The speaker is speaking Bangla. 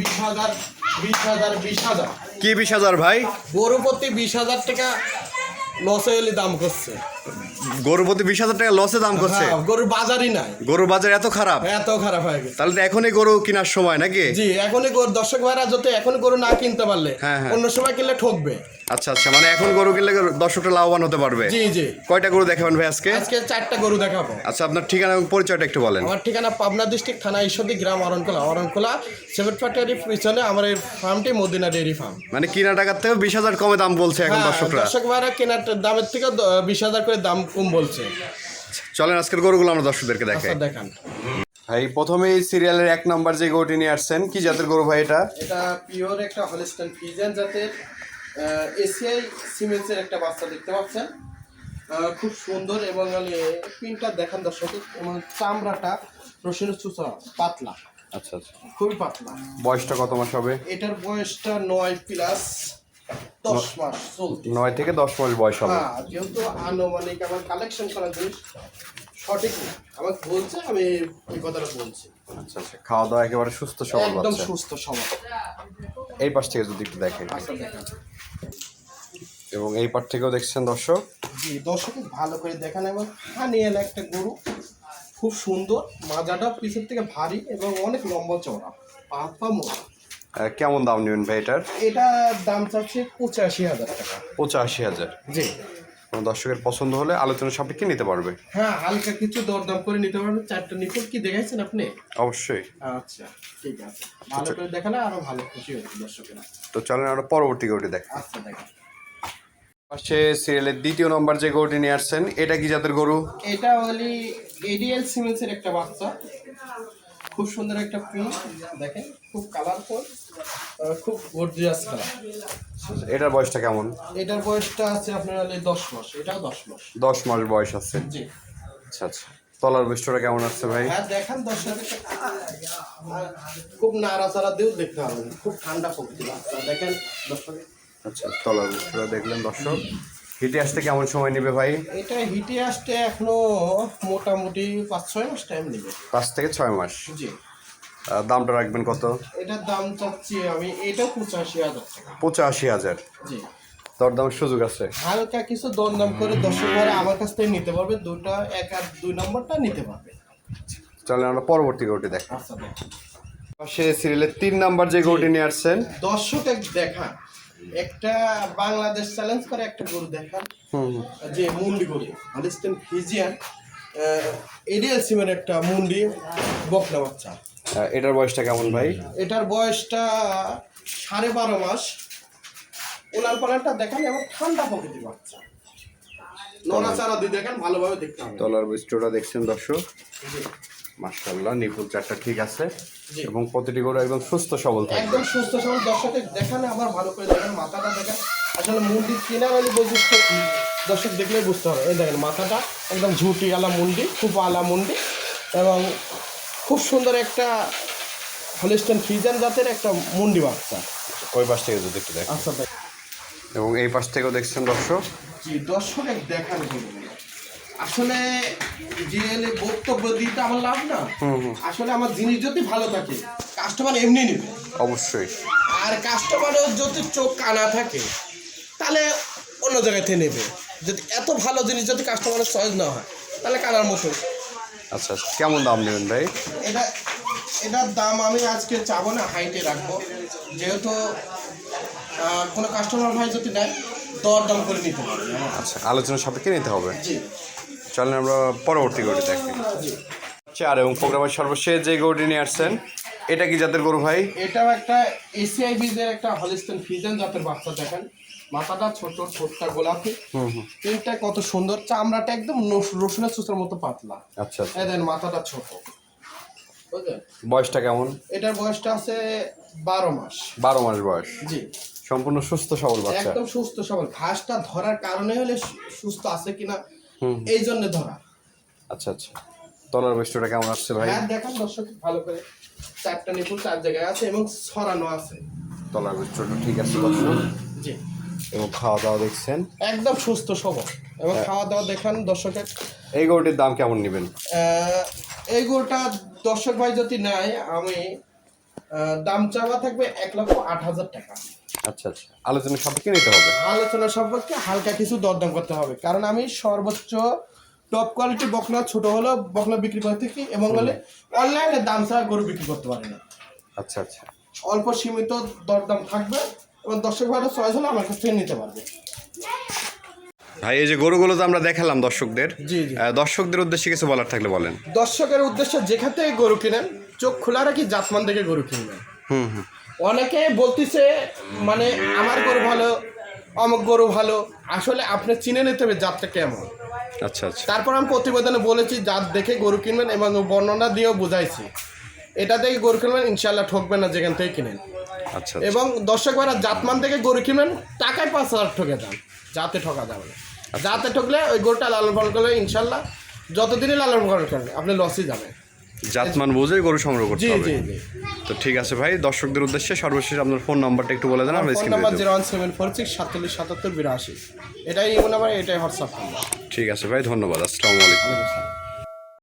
বিশ হাজার বিশ হাজার বিশ হাজার। কি বিশ হাজার ভাই? গরু প্রতি বিশ হাজার টাকা লসে হলে দাম করছে। গরু প্রতি বিশ হাজার টাকা লসে দাম করছে। হ্যাঁ, গরুর বাজারই নাই। গরুর বাজার এত খারাপ। এত খারাপ হয়ে গেছে। তাহলে তো এখনই গরু কেনার সময় নাকি? জি এখনই গরু দর্শক ভাইরা যদি এখন গরু না কিনতে পারলে হ্যাঁ, হ্যাঁ। অন্য সময় কিনলে ঠকবে। আচ্ছা আচ্ছা মানে এখন গরু কিনলে দর্শকটা লাভবান হতে পারবে। জি জি। কয়টা গরু দেখাবেন ভাই আজকে? আজকে চারটা গরু দেখাবো। আচ্ছা আপনার ঠিকানা এবং পরিচয়টা একটু বলেন। আমার ঠিকানা পাবনা ডিস্ট্রিক্ট থানা ঈশ্বরদী গ্রাম অরণকোলা অরণকোলা ফ্যাক্টরির পিছনে আমার এই ফার্মটি মদিনা ডেয়ারি ফার্ম মানে কিনা টাকার থেকে বিশ হাজার কমে দাম বলছে এখন দর্শকরা। দর্শক ভাইরা কেনার দামের থেকে বিশ হাজার করে দাম কম বলছে। চলেন আজকের গরুগুলো আমরা দর্শকদেরকে দেখাই। আচ্ছা দেখান। ভাই প্রথমেই সিরিয়ালের এক নাম্বার যে গরুটি নিয়ে আসছেন কি জাতের গরু ভাই এটা? এটা পিওর একটা হলিস্টান ফিজেন জাতের এসিআই সিমেন্সের একটা বাচ্চা দেখতে পাচ্ছেন। আহ, খুব সুন্দর এবং পিনটা দেখান দর্শক এবং চামড়াটা রসুনের চুচা পাতলা। আচ্ছা আচ্ছা। খুবই পাতলা। বয়সটা কত মাস হবে? এটার বয়সটা নয় প্লাস দশ মাস চলতে নয় থেকে দশ মাস বয়স হবে। হ্যাঁ যেহেতু আনুমানিক আমার কালেকশন করা জিনিস সঠিক না। আমাকে বলছে আমি এই কথাটা বলছি। আচ্ছা আচ্ছা। খাওয়া দাওয়া একেবারে সুস্থ সবল একদম সুস্থ সমাজ এই পাশ থেকে যদি একটু দেখেন। আচ্ছা এবং এই পাশ থেকেও দেখছেন দর্শক? জি দর্শক ভালো করে দেখান। এবং হানি এলা একটা গরু খুব সুন্দর। মাজাটা পিছের থেকে ভারী এবং অনেক লম্বা চওড়া। পা পা আহ, কেমন দাম নেবেন ভাই এটার? এটা দাম চাচ্ছে পঁচাশি হাজার টাকা। পঁচাশি হাজার? জি। দর্শকের পছন্দ হলে আলোচনা সাপেক্ষে নিতে পারবে। হ্যাঁ হালকা কিছু দরদাম করে নিতে পারবে। চারটা নিপুল কি দেখাইছেন আপনি? অবশ্যই। আচ্ছা ঠিক আছে। ভালো করে দেখালে আরও ভালো খুশি হচ্ছে দর্শকেরা। তো চলেন আমরা পরবর্তী গরুটি দেখ। আচ্ছা দেখেন। পাশে সিরিয়ালের দ্বিতীয় নম্বর যে গরুটি নিয়ে আসছেন এটা কি জাতের গরু? এটা হলি এডিএল সিমেন্সের একটা বাচ্চা। খুব সুন্দর একটা প্রিন্ট দেখেন খুব কালারফুল খুব গর্জিয়াস কালার এটার বয়সটা কেমন? এটার বয়সটা আছে আপনার দশ মাস এটাও দশ মাস। দশ মাস বয়স আছে। জি। আচ্ছা আচ্ছা। তলার বৈশটা কেমন আছে ভাই? হ্যাঁ দেখান খুব নাড়াচাড়া দিয়েও দেখতে হবে খুব ঠান্ডা প্রকৃতি দেখেন আচ্ছা তলার বৈশটা দেখলেন দর্শক। হিটে আসতে কেমন সময় নেবে ভাই? এটা হিটে আসতে এখনও মোটামুটি পাঁচ ছয় মাস টাইম নেবে। পাঁচ থেকে ছয় মাস? জি। দামটা রাখবেন কত? এটার দাম চাচ্ছি আমি এটা পঁচাশি হাজার টাকা। পঁচাশি হাজার। জি। দরদামের সুযোগ আছে? হালকা কিছু দরদাম করে দর্শক ভাইরা আমার কাছ থেকে নিতে পারবে দুটা এক আর দুই নম্বরটা নিতে পারবে। চলেন আমরা পরবর্তী গরুটি দেখ। আচ্ছা পাশে সিরিয়ালের তিন নাম্বার যে গরুটি নিয়ে আসছেন। দর্শক এক দেখান। একটা বাংলাদেশ চ্যালেঞ্জ করে একটা গরু দেখান। যে মুন্ডি গরু আলিস্টেন ফিজিয়ান এডিএল সিমের একটা মুন্ডি বকনা বাচ্চা। এটার বয়সটা কেমন ভাই? এটার বয়সটা সাড়ে বারো মাস। ওনার পালানটা দেখান এবং ঠান্ডা প্রকৃতির বাচ্চা। নড়াচাড়া দিয়ে দেখেন ভালোভাবে দেখতে হবে। তলার বৈশিষ্ট্যটা দেখছেন দর্শক। মার্শাল্লাহ নিপুল চারটা ঠিক আছে। এবং প্রতিটি গরু একদম সুস্থ সবল থাকে একদম সুস্থ সবল। দর্শকের দেখান আবার ভালো করে দেখেন মাথাটা দেখেন। আসলে মুন্ডি কেনার হলে বৈশিষ্ট্য? দর্শক দেখলেই বুঝতে হবে এই দেখেন মাথাটা একদম ঝুটি আলা মুন্ডি খুব আলা মুন্ডি। এবং খুব সুন্দর একটা হলিস্টন ফিজান জাতের একটা মুন্ডি বাচ্চা। ওই পাশ থেকে যদি একটু দেখ আচ্ছা এবং এই পাশ থেকেও দেখছেন দর্শক? জি দর্শক দেখান আসলে যে বক্তব্য দিতে আমার লাভ না। আসলে আমার জিনিস যদি ভালো থাকে কাস্টমার এমনি নেবে। অবশ্যই। আর কাস্টমারের যদি চোখ কানা থাকে তাহলে অন্য জায়গাতে নেবে। যদি এত ভালো জিনিস যদি কাস্টমারের চয়েস না হয় তাহলে কানার মতো। আচ্ছা আচ্ছা কেমন দাম নেবেন ভাই? এটা এটার দাম আমি আজকে চাবো না হাইটে রাখব। যেহেতু কোনো কাস্টমার ভাই যদি নেয় দর দাম করে নিতে আমার কাছে। আচ্ছা আলোচনা সাপেক্ষে নিতে হবে। জি। চলেন আমরা পরবর্তী গরুটি দেখি। চার এবং প্রোগ্রামের সর্বশেষ যে গরুটি নিয়ে আসছেন এটা কি জাতের গরু ভাই? এটাও একটা এসিআই বীজের একটা হলিস্টন ফিজেন জাতের বাচ্চা দেখেন। মাথাটা ছোট ছোটটা গোলাপি। হুম হুম। প্রিন্টটা কত সুন্দর চামড়াটা একদম রসুনের চুচার মতো পাতলা। আচ্ছা আচ্ছা। এই দেন মাথাটা ছোট। বয়সটা কেমন? এটার বয়সটা আছে বারো মাস। বারো মাস বয়স। জি। সম্পূর্ণ সুস্থ সবল বাচ্চা। একদম সুস্থ সবল। ঘাসটা ধরার কারণে হলে সুস্থ আছে কিনা এই জন্য ধরা। আচ্ছা আচ্ছা। তলার বৈশিষ্ট্যটা কেমন আসছে ভাই? হ্যাঁ দেখান দর্শক ভালো করে। চারটা নিপুল চার জায়গায় আছে এবং ছড়ানো আছে। তলার বৈশিষ্ট্যটা ঠিক আছে দর্শক। জি। এবং খাওয়া দাওয়া দেখছেন? একদম সুস্থ সবল। এবং হ্যাঁ। খাওয়া দাওয়া দেখান দর্শকের। এই গরুটির দাম কেমন নেবেন? এই গরুটা দর্শক ভাই যদি নেয় আমি দাম চাওয়া থাকবে এক লক্ষ আট হাজার টাকা। আচ্ছা আচ্ছা। আলোচনা সাপেক্ষে নিতে হবে। আলোচনা সম্পর্কে হালকা কিছু দরদাম করতে হবে। কারণ আমি সর্বোচ্চ টপ কোয়ালিটি বকনা ছোট হলেও বকনা বিক্রি করে থাকি এবং হলে অনলাইনে দাম ছাড়া গরু বিক্রি করতে পারি না। আচ্ছা আচ্ছা। অল্প সীমিত দরদাম থাকবে এবং দর্শক ভাইরা চয়েস হলে আমার কাছ থেকে নিতে পারবে। ভাই এই যে গরুগুলো তো আমরা দেখালাম দর্শকদের। জি জি। দর্শকদের উদ্দেশ্যে কিছু বলার থাকলে বলেন। দর্শকের উদ্দেশ্যে যেখান থেকে গরু কিনেন চোখ খোলা রাখি জাতমান থেকে গরু কিনবেন। হুম হুম। অনেকে বলতেছে মানে আমার গরু ভালো অমুক গরু ভালো আসলে আপনি চিনে নিতে হবে জাতটা কেমন। আচ্ছা আচ্ছা। তারপর আমি প্রতিবেদনে বলেছি জাত দেখে গরু কিনবেন এবং বর্ণনা দিয়েও বুঝাইছি। এটা থেকে গরু কিনবেন ইনশাল্লাহ ঠকবেন না যেখান থেকে কিনেন। আচ্ছা এবং দর্শক ভাইরা জাতমান থেকে গরু কিনবেন টাকায় পাঁচ হাজার ঠকে যান যাতে ঠকা যাবে না। যাতে ঠকলে ওই গরুটা লালন পালন করলে ইনশাল্লাহ যতদিনই লালন পালন করেন আপনি লসই যাবেন। জাতমান বুঝেই গরু সংগ্রহ করতে হবে। তো ঠিক আছে ভাই দর্শকদের উদ্দেশ্যে সর্বশেষ আপনার ফোন নাম্বারটা একটু বলে দেন আমরা ফোন স্ক্রিনে number zero. One seven four six সাতচল্লিশ সাতাত্তর বিরাশি। এটাই ইমো নাম্বার এটাই হোয়াটসঅ্যাপ নাম্বার ঠিক আছে ভাই ধন্যবাদ আসসালামু আলাইকুম।